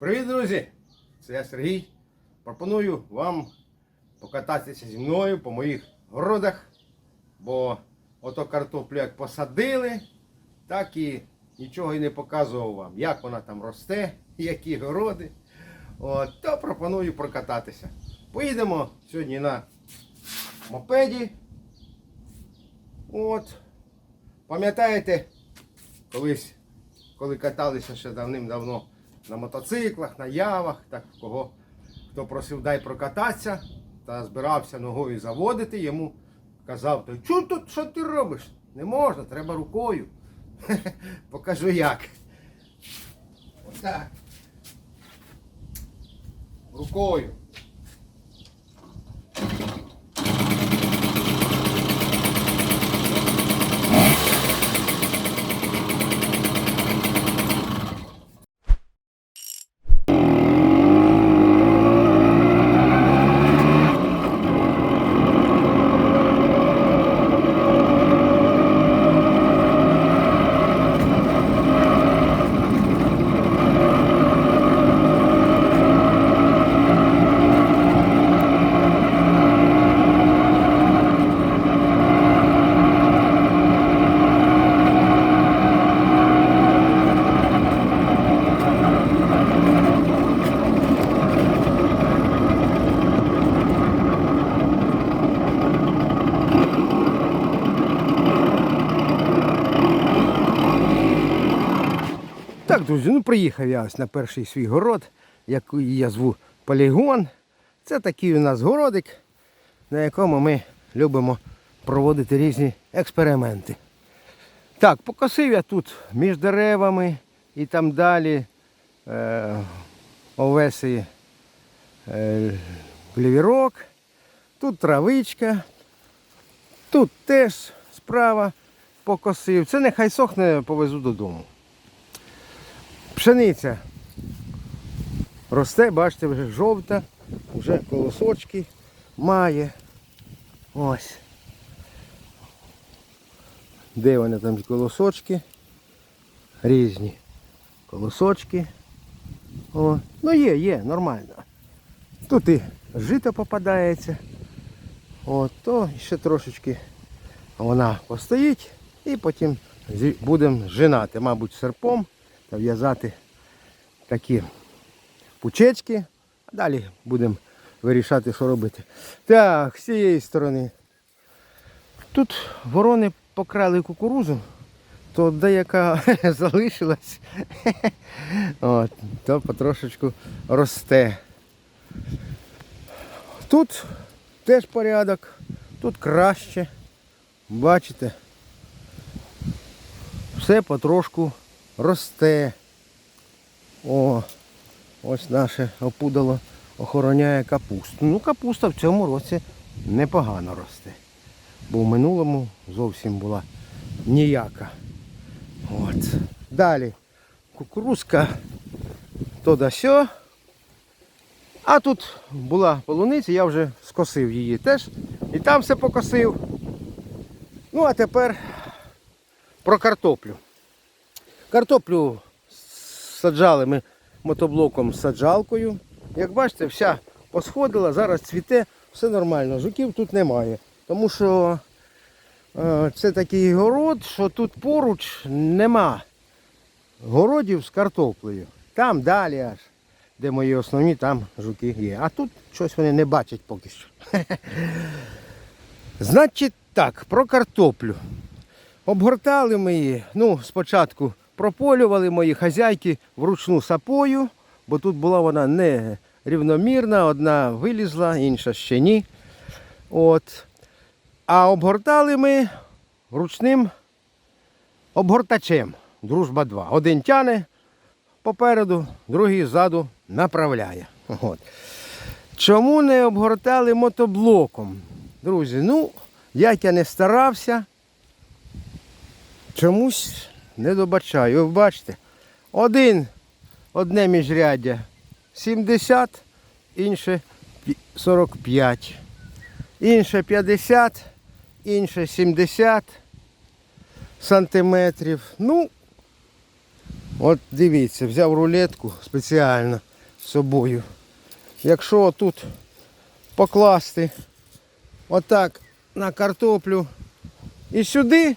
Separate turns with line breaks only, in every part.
Привіт, друзі! Це я Сергій. Пропоную вам покататися зі мною по моїх городах, бо ото картоплю як посадили, так і нічого і не показував вам, як вона там росте, які городи. От, то пропоную прокататися. Поїдемо сьогодні на мопеді. От. Пам'ятаєте, колись, коли каталися ще давним-давно на мотоциклах, на явах, так кого хто просив дай прокататися та збирався ногою заводити, йому казав, той, тут, що ти робиш? Не можна, треба рукою. Покажу як. Отак. Рукою. Друзі, ну приїхав я ось на перший свій город, який я зву полігон. Це такий у нас городик, на якому ми любимо проводити різні експерименти. Так, покосив я тут між деревами і там далі е, овеси е, глівірок. Тут травичка. Тут теж справа покосив. Це нехай сохне, повезу додому. Пшениця росте, бачите, вже жовта, вже колосочки має. Ось. Де вони там колосочки? Різні колосочки. О, ну є, є, нормально. Тут і жито попадається. От, то ще трошечки вона постоїть і потім будемо жинати, мабуть, серпом та в'язати такі пучечки. А далі будемо вирішати, що робити. Так, з цієї сторони. Тут ворони покрали кукурузу, то деяка залишилась, От, то потрошечку росте. Тут теж порядок, тут краще. Бачите, все потрошку росте. О, ось наше опудало охороняє капусту. Ну, капуста в цьому році непогано росте. Бо в минулому зовсім була ніяка. От. Далі кукурузка то да сьо. А тут була полуниця, я вже скосив її теж. І там все покосив. Ну, а тепер про картоплю. Картоплю саджали ми мотоблоком з саджалкою. Як бачите, вся посходила, зараз цвіте, все нормально. Жуків тут немає. Тому що е, це такий город, що тут поруч нема городів з картоплею. Там далі аж, де мої основні, там жуки є. А тут щось вони не бачать поки що. Значить так, про картоплю. Обгортали ми її, ну, спочатку прополювали мої хазяйки вручну сапою, бо тут була вона не рівномірна, одна вилізла, інша ще ні. От. А обгортали ми ручним обгортачем. Дружба 2. Один тяне попереду, другий ззаду направляє. От. Чому не обгортали мотоблоком? Друзі, ну, як я не старався, чомусь не добачаю. Ви бачите, один, одне міжряддя 70, інше 45, інше 50, інше 70 сантиметрів. Ну, от дивіться, взяв рулетку спеціально. з собою. Якщо тут покласти отак на картоплю і сюди,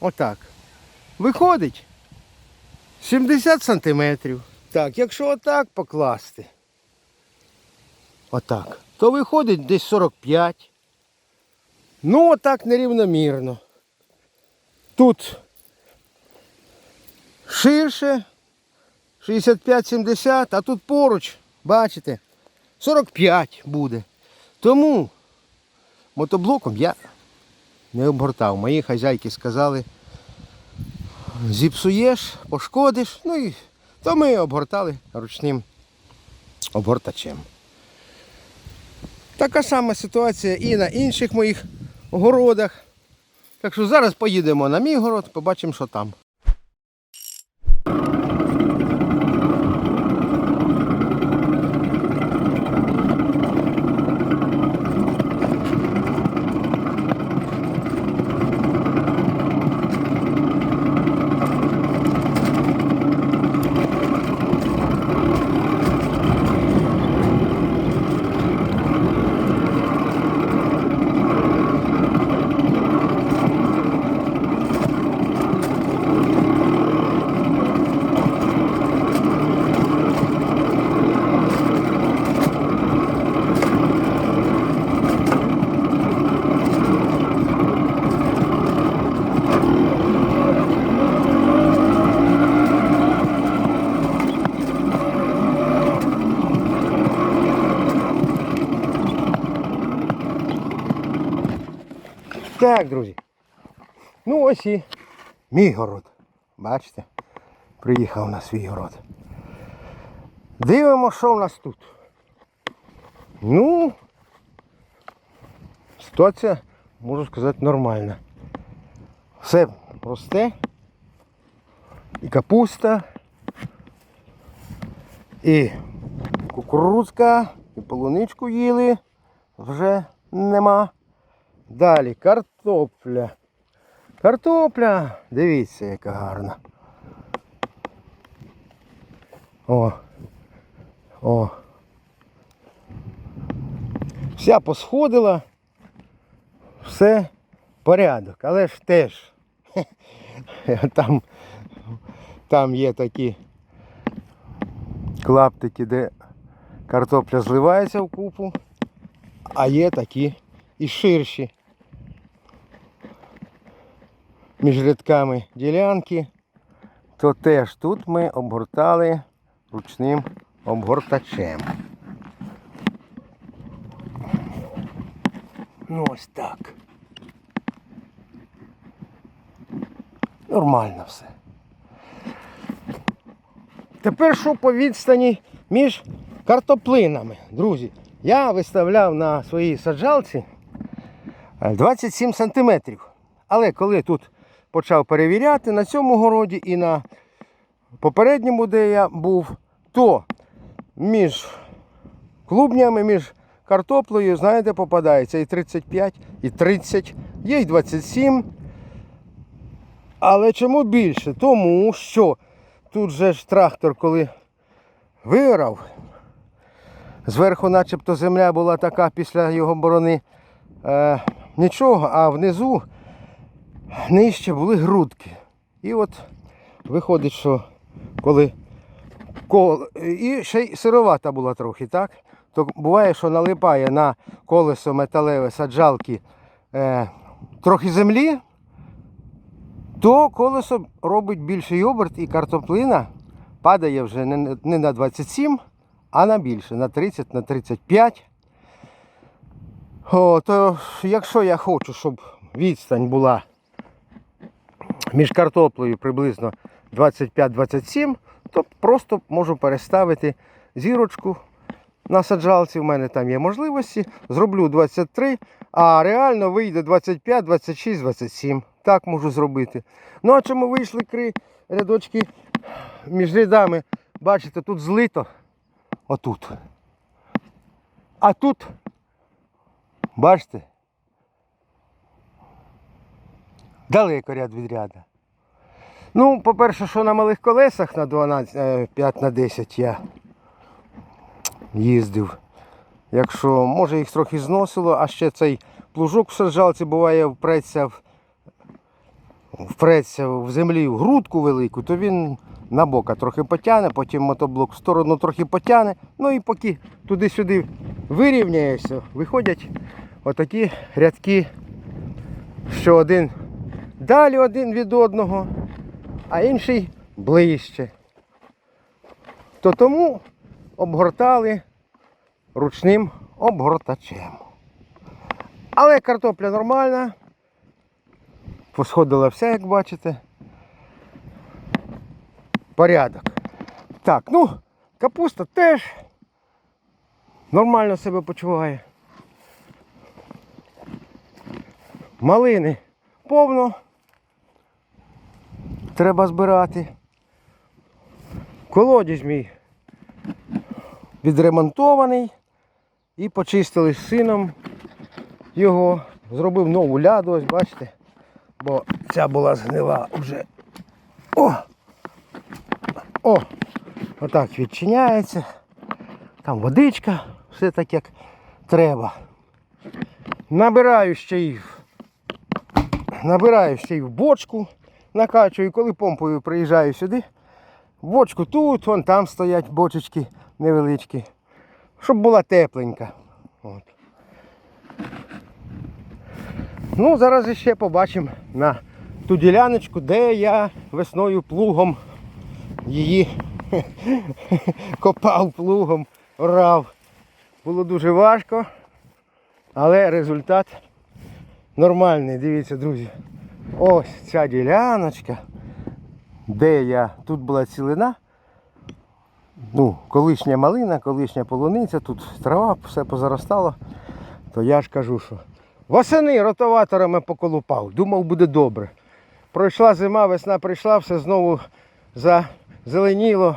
отак, виходить 70 сантиметрів. Так, якщо отак покласти, отак, то виходить десь 45. Ну, отак нерівномірно. Тут ширше 65-70, а тут поруч, бачите, 45 буде. Тому мотоблоком я не обгортав. Мої хазяйки сказали, зіпсуєш, пошкодиш, ну і то ми обгортали ручним обгортачем. Така сама ситуація і на інших моїх городах. Так що зараз поїдемо на мій город, побачимо, що там. Так, друзі. Ну ось і мій город. Бачите? Приїхав на свій город. Дивимо, що в нас тут. Ну, ситуація, можу сказати, нормальна. Все росте. І капуста, і кукурудзка, і полуничку їли вже нема. Далі картопля. Картопля. Дивіться, яка гарна. О. О. Вся посходила. Все порядок. Але ж теж. Там, там є такі клаптики, де картопля зливається в купу, а є такі і ширші між рядками ділянки, то теж тут ми обгортали ручним обгортачем. Ну ось так. Нормально все. Тепер що по відстані між картоплинами, друзі. Я виставляв на своїй саджалці е, 27 сантиметрів. Але коли тут почав перевіряти на цьому городі і на попередньому, де я був, то між клубнями, між картоплею, знаєте, попадається і 35, і 30, є і 27. Але чому більше? Тому що тут же ж трактор, коли виорав, зверху начебто земля була така після його борони е, нічого, а внизу нижче були грудки. І от виходить, що коли кол... і ще й сировата була трохи, так? То буває, що налипає на колесо металеве саджалки е, трохи землі, то колесо робить більший оберт і картоплина падає вже не, не на 27, а на більше, на 30, на 35. О, то якщо я хочу, щоб відстань була між картоплею приблизно 25-27, то просто можу переставити зірочку на саджалці. У мене там є можливості. Зроблю 23, а реально вийде 25, 26, 27. Так можу зробити. Ну а чому вийшли кри рядочки між рядами? Бачите, тут злито. Отут. А тут, бачите, далеко ряд від ряда. Ну, по-перше, що на малих колесах на 12, е, 5 на 10 я їздив. Якщо, може їх трохи зносило, а ще цей плужок в саджалці буває впреться в, впреться в землі в грудку велику, то він на бока трохи потягне, потім мотоблок в сторону трохи потягне. Ну і поки туди-сюди вирівняєшся, виходять отакі рядки, що один далі один від одного, а інший ближче. То тому обгортали ручним обгортачем. Але картопля нормальна. Посходила вся, як бачите. Порядок. Так, ну, капуста теж нормально себе почуває. Малини повно. Треба збирати. Колодязь мій відремонтований і почистили з сином його. Зробив нову ляду, ось бачите. Бо ця була згнила вже. О! О! Отак відчиняється. Там водичка, все так як треба. Набираю ще в- набираю ще й в бочку, накачую, коли помпою приїжджаю сюди. Бочку тут, вон там стоять бочечки невеличкі. Щоб була тепленька. От. Ну, зараз ще побачимо на ту діляночку, де я весною плугом її копав плугом, орав. Було дуже важко, але результат нормальний. Дивіться, друзі. Ось ця діляночка, де я, тут була цілина. Ну, колишня малина, колишня полуниця, тут трава, все позаростало. То я ж кажу, що восени ротоваторами поколупав. Думав, буде добре. Пройшла зима, весна прийшла, все знову зазеленіло.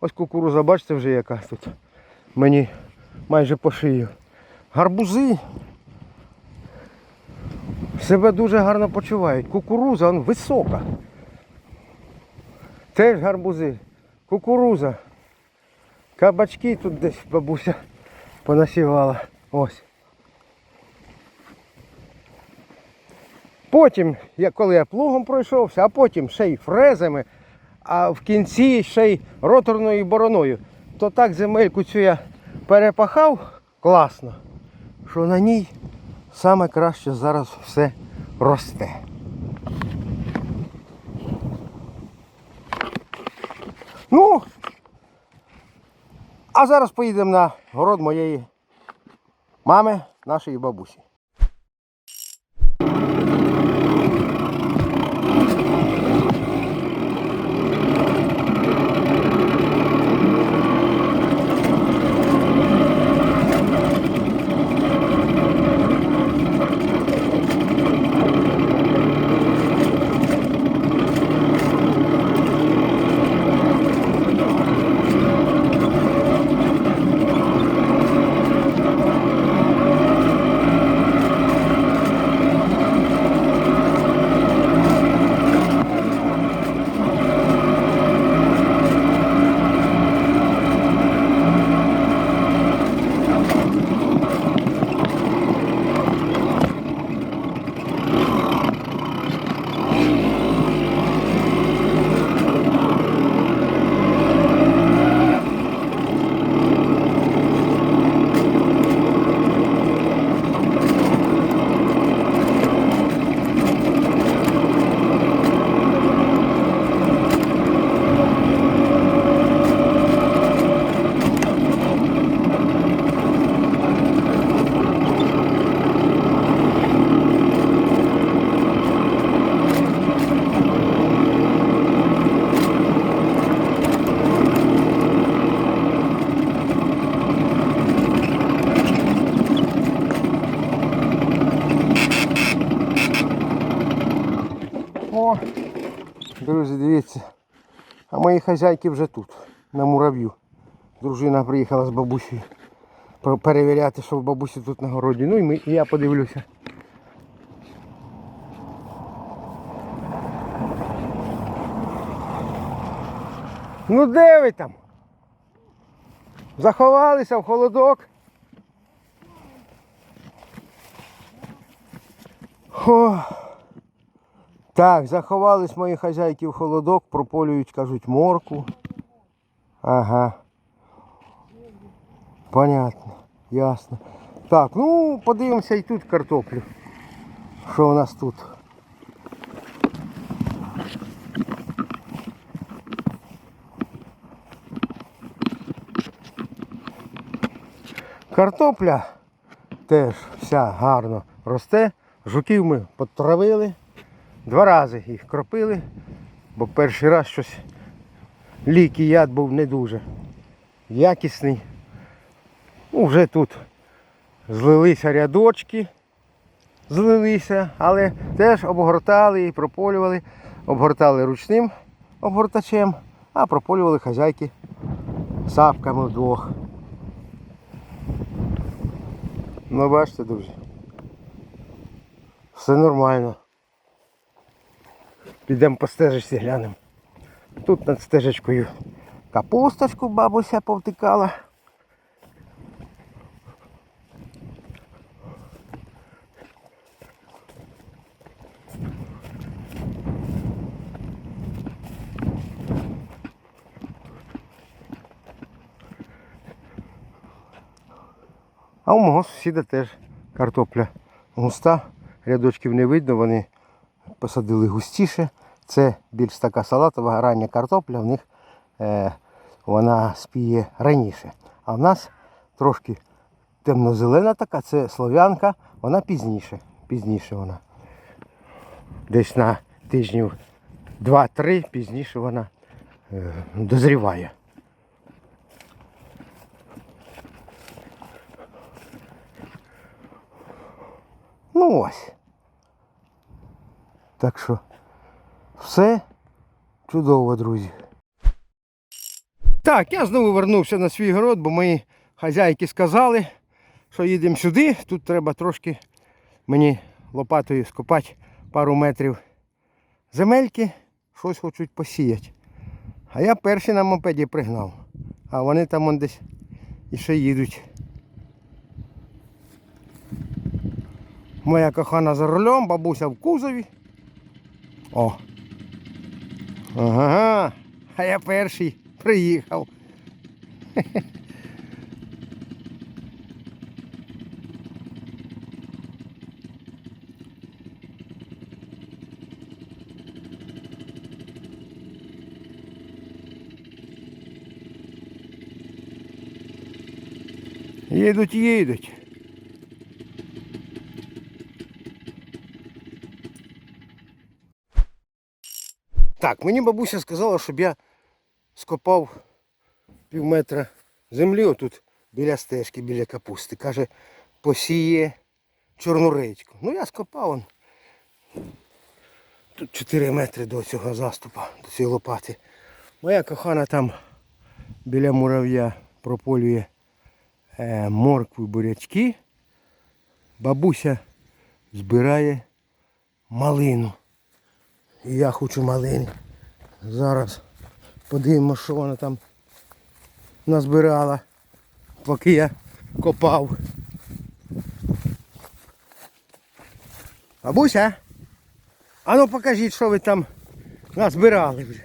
Ось кукуруза, бачите вже яка тут. Мені майже по шию. Гарбузи себе дуже гарно почувають. Кукуруза он висока. Теж гарбузи. Кукуруза. Кабачки тут десь бабуся понасівала. Ось. Потім, коли я плугом пройшовся, а потім ще й фрезами, а в кінці ще й роторною бороною, то так земельку цю я перепахав класно, що на ній саме краще зараз все росте. Ну, а зараз поїдемо на город моєї мами, нашої бабусі. О, друзі, дивіться. Мої хазяйки вже тут, на мурав'ю. Дружина приїхала з бабусею перевіряти, що в бабусі тут на городі. Ну і, ми, і я подивлюся. Ну де ви там? Заховалися в холодок. О. Так, заховались мої хазяйки в холодок, прополюють, кажуть, морку. Ага. Понятно, ясно. Так, ну подивимося і тут картоплю. Що у нас тут? Картопля теж вся гарно росте. Жуків ми потравили. Два рази їх кропили, бо перший раз щось лік і яд був не дуже якісний. Ну, вже тут злилися рядочки, злилися, але теж обгортали і прополювали. Обгортали ручним обгортачем, а прополювали хазяйки сапками вдвох. Ну бачите, друзі. Все нормально. Підемо по стежечці глянемо. Тут над стежечкою капусточку бабуся повтикала. А у мого сусіда теж картопля густа, рядочків не видно, вони посадили густіше. Це більш така салатова рання картопля, в них е, вона спіє раніше. А в нас трошки темно-зелена така, це слов'янка, вона пізніше. Пізніше вона. Десь на тижнів 2-3 пізніше вона е, дозріває. Ну ось. Так що все чудово, друзі. Так, я знову вернувся на свій город, бо мої хазяйки сказали, що їдемо сюди. Тут треба трошки мені лопатою скопати пару метрів земельки, щось хочуть посіяти. А я перший на мопеді пригнав. А вони там он десь іще їдуть. Моя кохана за рулем, бабуся в кузові. О. Ага. А я перший приїхав. Їдуть, їдуть. Так, мені бабуся сказала, щоб я скопав пів метра землі отут біля стежки, біля капусти. Каже, посіє чорну редьку. Ну я скопав он. Тут 4 метри до цього заступа, до цієї лопати. Моя кохана там біля мурав'я прополює е, моркву бурячки. Бабуся збирає малину. І я хочу малини. Зараз подивимося, що вона там назбирала, поки я копав. Бабуся, а ну покажіть, що ви там назбирали вже.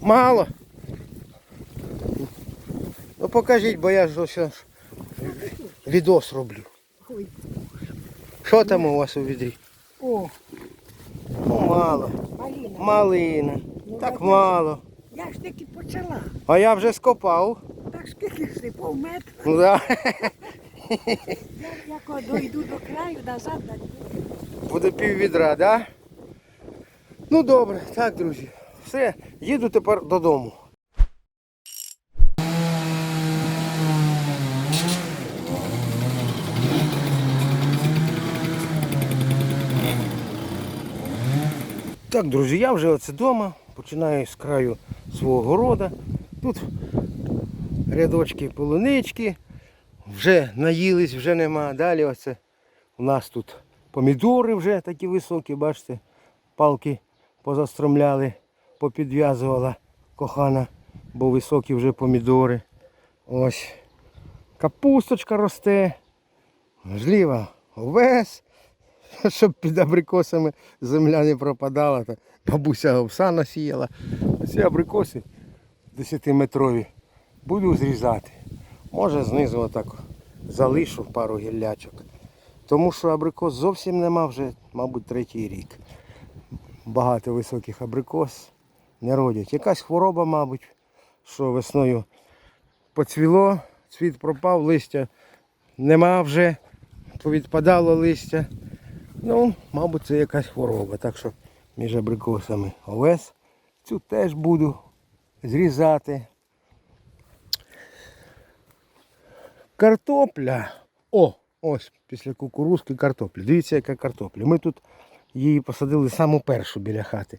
Мало. Ну покажіть, бо я ж ось відос роблю. Що там у вас у відрі?
о,
Ну, мало.
Маліна.
Малина.
Ну,
Так
я-
мало.
Я ж таки почала.
А я вже скопав.
Так скільки ж ти метра.
Ну, да.
Я як дойду до краю, назад даю.
Буде пів відра, да? Ну добре, так, друзі. Все, їду тепер додому. Так, друзі, я вже оце вдома. Починаю з краю свого города. Тут рядочки полунички. Вже наїлись, вже нема. Далі оце у нас тут помідори вже такі високі, бачите, палки позастромляли, попідв'язувала кохана, бо високі вже помідори. Ось капусточка росте, можливо, овес, щоб під абрикосами земля не пропадала. Та бабуся овса насіяла. Ці абрикоси 10-метрові буду зрізати. Може знизу отак залишу пару гіллячок. Тому що абрикос зовсім нема вже, мабуть, третій рік. Багато високих абрикос не родять. Якась хвороба, мабуть, що весною поцвіло, цвіт пропав, листя нема вже, повідпадало листя. Ну, мабуть, це якась хвороба. Так що між абрикосами овес. Цю теж буду зрізати. Картопля. О, ось після кукурузки картопля. Дивіться, яка картопля. Ми тут її посадили саму першу біля хати.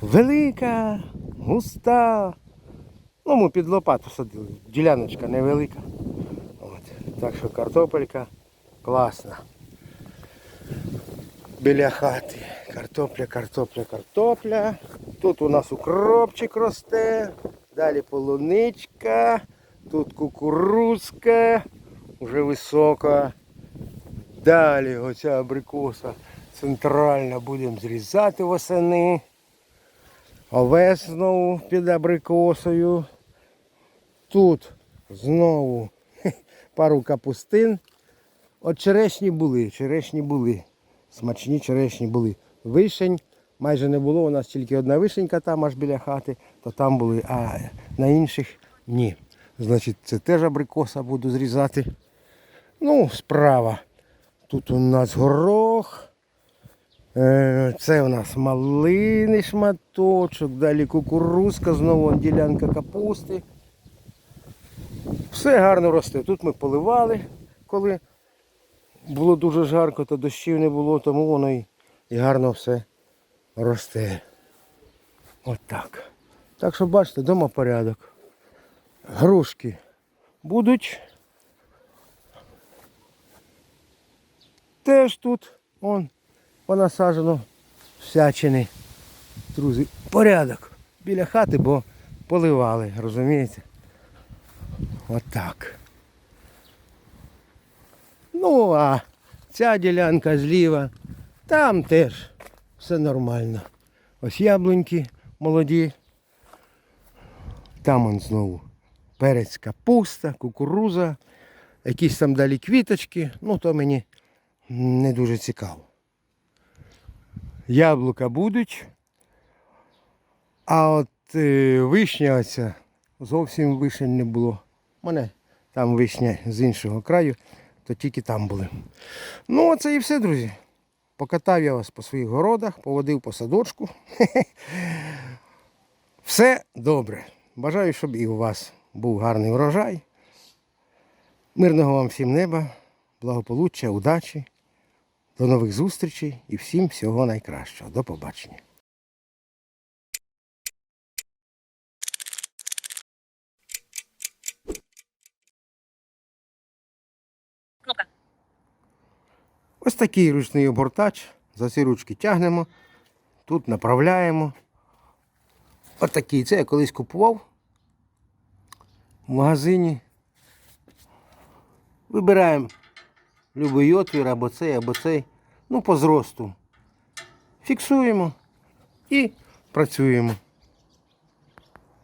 Велика, густа. Ну, ми під лопату садили. Діляночка невелика. От. Так що картопелька класна. Біля хати. Картопля, картопля, картопля. Тут у нас укропчик росте. Далі полуничка. Тут кукурузка. Вже висока. Далі оця абрикоса центральна будемо зрізати восени. Овес знову під абрикосою. Тут знову пару капустин. От черешні були, черешні були. Смачні черешні були. Вишень майже не було. У нас тільки одна вишенька там аж біля хати, то там були, а на інших ні. Значить, це теж абрикоса буду зрізати. Ну, справа. Тут у нас горох. Е, Це у нас малиний шматочок, далі кукурузка, знову ділянка капусти. Все гарно росте. Тут ми поливали, коли було дуже жарко, то дощів не було, тому воно і, і гарно все росте. От так. Так що бачите, вдома порядок. Грушки будуть. Теж тут он понасаджено всячини. Друзі, порядок. Біля хати, бо поливали, розумієте? Отак. Ну, а ця ділянка зліва, там теж все нормально. Ось яблуньки молоді. Там он знову перець, капуста, кукуруза, якісь там далі квіточки. Ну, то мені не дуже цікаво. Яблука будуть. А от е, вишня оця зовсім вишень не було. У мене там вишня з іншого краю, то тільки там були. Ну, оце і все, друзі. Покатав я вас по своїх городах, поводив по садочку. Все добре. Бажаю, щоб і у вас був гарний урожай. Мирного вам всім неба, благополуччя, удачі. До нових зустрічей і всім всього найкращого. До побачення. Ось такий ручний обгортач. За ці ручки тягнемо, тут направляємо. Ось такий. Це я колись купував в магазині. Вибираємо любий отвір, або цей, або цей. Ну, по зросту. Фіксуємо і працюємо.